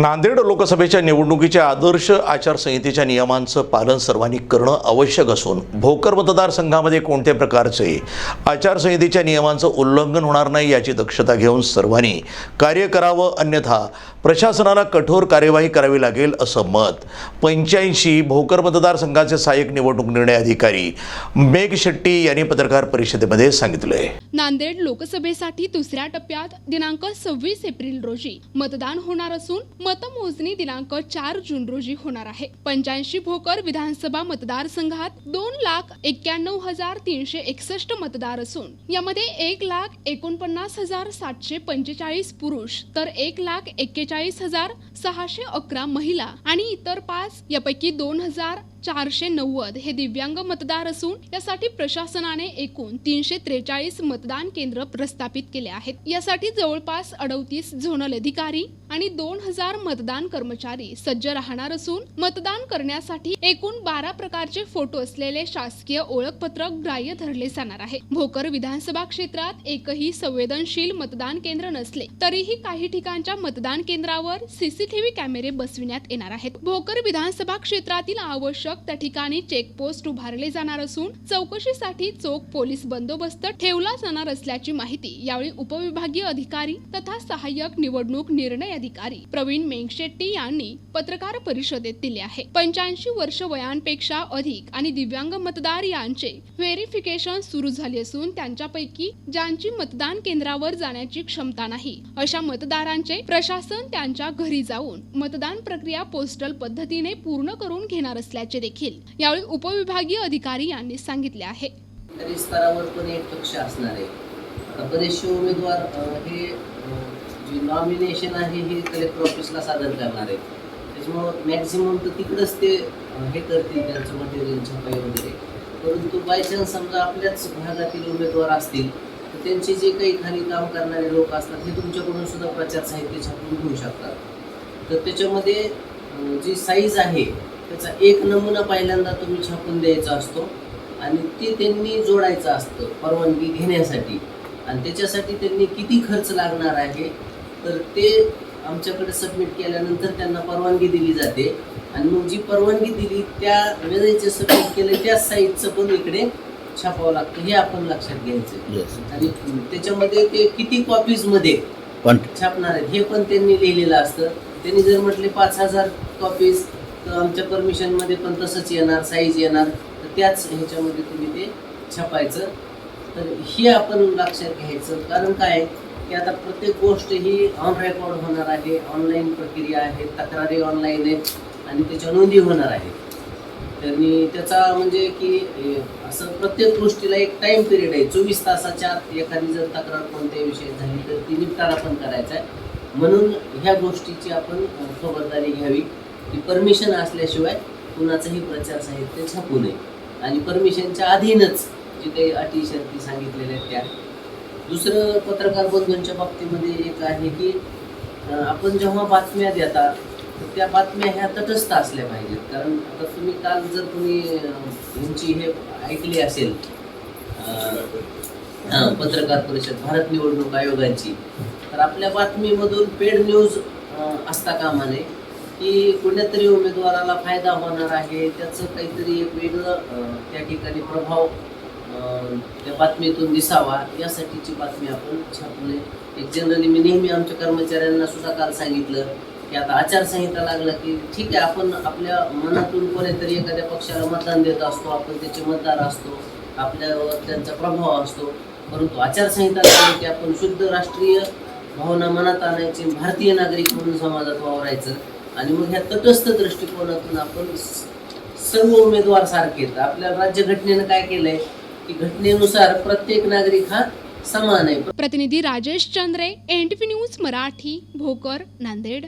नांदेड लोकसभेच्या निवडणुकीच्या आदर्श आचारसंहितेच्या नियमांचं पालन सर्वांनी करणं आवश्यक असून भोकर मतदारसंघामध्ये कोणत्या प्रकारचे आचारसंहितेच्या नियमांचं उल्लंघन होणार नाही याची दक्षता घेऊन सर्वांनी कार्य करावं अन्यथा प्रशासनाला कठोर कार्यवाही करावी लागेल असं मत. पंच्याऐंशी भोकर मतदारसंघाचे सहाय्यक निवडणूक निर्णय अधिकारी मेघ शेट्टी यांनी पत्रकार परिषदेमध्ये सांगितले. नांदेड लोकसभेसाठी दुसऱ्या टप्प्यात दिनांक सव्वीस एप्रिल रोजी मतदान होणार असून मतमोजणी दिनांक चार जून रोजी होणार आहे. पंच्याऐंशी भोकर विधानसभा मतदारसंघात दोन लाख एक्क्याण्णव हजार तीनशे एकसष्ट मतदार असून यामध्ये एक लाख एकोणपन्नास हजार सातशे पंचेचाळीस पुरुष तर एक लाख एक्केचाळीस हजार सहाशे अकरा महिला आणि इतर पाच यापैकी दोन हजार चारशे नव्वद हे दिव्यांग मतदार असून यासाठी प्रशासनाने एकूण तीनशे त्रेचाळीस मतदान केंद्र प्रस्थापित केले आहेत. यासाठी जवळपास अडतीस झोनल अधिकारी आणि दोन हजार मतदान कर्मचारी सज्ज राहणार असून मतदान करण्यासाठी एकूण बारा प्रकारचे फोटो असलेले शासकीय ओळखपत्र ग्राह्य धरले जाणार आहे. भोकर विधानसभा क्षेत्रात एकही संवेदनशील मतदान केंद्र नसले तरीही काही ठिकाणच्या मतदान केंद्रावर सीसीटीव्ही कॅमेरे बसविण्यात येणार आहेत. भोकर विधानसभा क्षेत्रातील आवश्यक त्या ठिकाणी चेकपोस्ट उभारले जाणार असून चौकशीसाठी चोख पोलीस बंदोबस्त ठेवला जाणार असल्याची माहिती यावेळी उपविभागीय अधिकारी तथा सहाय्यक निवडणूक निर्णय अधिकारी प्रवीण मेंगशेट्टी यांनी पत्रकार परिषदेत दिले आहे. पंच्याऐंशी वर्ष वयांपेक्षा अधिक आणि दिव्यांग मतदार यांचे व्हेरिफिकेशन सुरू झाले असून त्यांच्यापैकी ज्यांची मतदान केंद्रावर जाण्याची क्षमता नाही अशा मतदारांचे प्रशासन त्यांच्या घरी जाऊन मतदान प्रक्रिया पोस्टल पद्धतीने पूर्ण करून घेणार असल्याचे देखील यावेळी उपविभागीय अधिकारी यांनी सांगितले आहे. स्तरावर पण एक पक्ष असणार आहे. बरेचसे उमेदवार हे जे नॉमिनेशन आहे हे कलेक्टर ऑफिसला सादर करणार आहे त्याच्यामुळं मॅक्झिमम तर तिकडंच ते हे करतील त्यांचं मटेरियल छपाई वगैरे परंतु बाय चान्स समजा आपल्याच भागातील उमेदवार असतील तर त्यांचे जे काही खाली काम करणारे लोक असतात हे तुमच्याकडून सुद्धा प्रचार साहित्य छापून घेऊ शकतात. तर त्याच्यामध्ये जी साईज आहे त्याचा एक नमुना पहिल्यांदा तुम्ही छापून द्यायचा असतो आणि ते त्यांनी जोडायचं असतं परवानगी घेण्यासाठी. आणि त्याच्यासाठी त्यांनी किती खर्च लागणार आहे तर ते आमच्याकडे सबमिट केल्यानंतर त्यांना परवानगी दिली जाते. आणि मग जी परवानगी दिली त्या वेळेचे सबमिट केले त्या साईजचं पण इकडे छापावं लागतं हे आपण लक्षात घ्यायचं. आणि त्याच्यामध्ये ते किती कॉपीजमध्ये पण छापणार आहेत हे पण त्यांनी लिहिलेलं असतं. त्यांनी जर म्हटले पाच हजार कॉपीज तर आमच्या परमिशनमध्ये पण तसंच येणार साईज येणार. तर त्याच ह्याच्यामध्ये तुम्ही ते छापायचं. तर हे आपण लक्षात घ्यायचं. कारण काय आहे? की आता प्रत्येक गोष्ट ही ऑन रेकॉर्ड होणार आहे. ऑनलाईन प्रक्रिया आहे. तक्रारी ऑनलाईन आहेत. आणि त्याच्या नोंदी होणार आहे त्यांनी त्याचा म्हणजे की असं प्रत्येक गोष्टीला एक टाइम पिरियड आहे. चोवीस तासाच्या आत एखादी जर तक्रार कोणत्या विषयी झाली तर ती निपटारा पण करायचा आहे. म्हणून ह्या गोष्टीची आपण खबरदारी घ्यावी. की परमिशन असल्याशिवाय कुणाचंही प्रचार साहित्य छापू नये. आणि परमिशनच्या अधीनच जे काही अटी शर्ती सांगितलेल्या आहेत त्या. दुसरं पत्रकार बंधूंच्या बाबतीमध्ये एक आहे की आपण जेव्हा बातम्या देता तर त्या बातम्या ह्या तटस्थ असल्या पाहिजेत. कारण आता तुम्ही काल जर तुम्ही तुमची हे ऐकली असेल हा, पत्रकार परिषद भारत निवडणूक आयोगाची तर आपल्या बातमीमधून पेड न्यूज असता कामा नये. की कुठल्यातरी उमेदवाराला फायदा होणार आहे त्याचं काहीतरी एक वेगळं त्या ठिकाणी प्रभाव त्या बातमीतून दिसावा यासाठीची बातमी आपण छापू एक जनरली मी नेहमी आमच्या कर्मचाऱ्यांना सुद्धा काल सांगितलं की आता आचारसंहिता लागला की ठीक आहे आपण आपल्या मनातून कोणीतरी एखाद्या पक्षाला मतदान देत असतो आपण त्याचे मतदार असतो आपल्यावर त्यांचा प्रभाव असतो. परंतु आचारसंहिता लागली की आपण शुद्ध राष्ट्रीय भावना मनात आणायची भारतीय नागरिक म्हणून समाजात वावरायचं. आणि मग ह्या तटस्थ दृष्टिकोनातून आपण सर्व उमेदवार सारखे आपल्या आपल्या राज्यघटनेनं काय केलंय? की घटनेनुसार प्रत्येक नागरिक हा समान आहे. प्रतिनिधी Rajesh Chandre N T P news Marathi Bhokar Nanded.